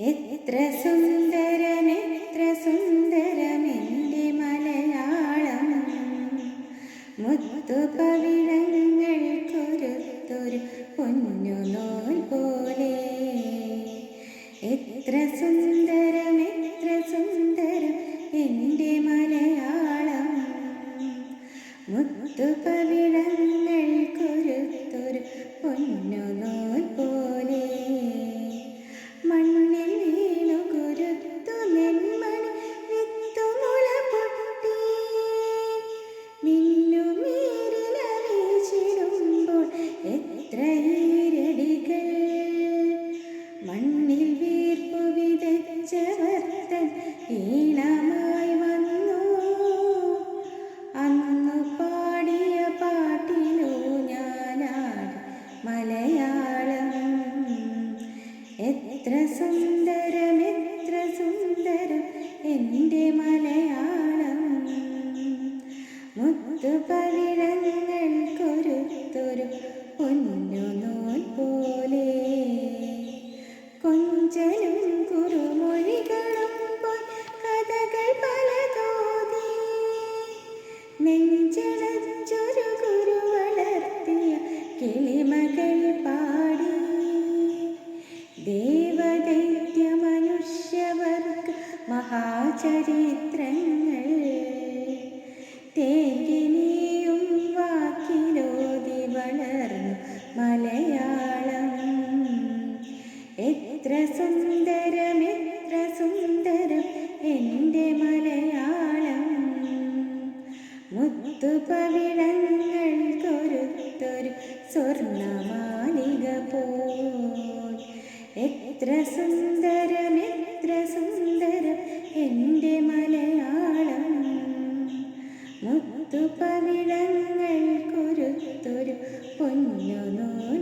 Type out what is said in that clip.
എത്ര സുന്ദരം എന്റെ മലയാളം. മുത്തുപവിഴങ്ങൾ കൊരുത്തൊരു പൊന്നു നോൽ പോലെ. എത്ര സുന്ദരം എത്ര സുന്ദരം എന്റെ മലയാളം. മുത്തുപവിഴങ്ങൾ എത്ര സുന്ദരം എത്ര സുന്ദരം എന്റെ മലയാളം. മുത്തുപവിഴങ്ങൾ കൊരുത്തൊരു പൊന്നു നോൽ പോലെ. കൊഞ്ചലും കുറുമൊഴികളും പോൽ കഥകൾ പലതോതി നെഞ്ചടച്ചൊരു കുരു വളർത്തിയ കിളിമകൾ പാടി. ദേവദൈത്യ മഹാചരിത്രങ്ങൾ തേകിനിയും വാക്കിലോതി വളർന്നു മലയാളം. എത്ര സുന്ദരം എത്ര സുന്ദരം എന്റെ മലയാളം. മുത്തുപവിഴങ്ങൾ കൊരുത്തൊരു സ്വർണമാലിക പോൽ. എത്ര സുന്ദരം എത്ര സുന്ദരം മുത്തുപവിഴങ്ങൾ കൊരുത്തൊരു പൊന്നു നൂൽ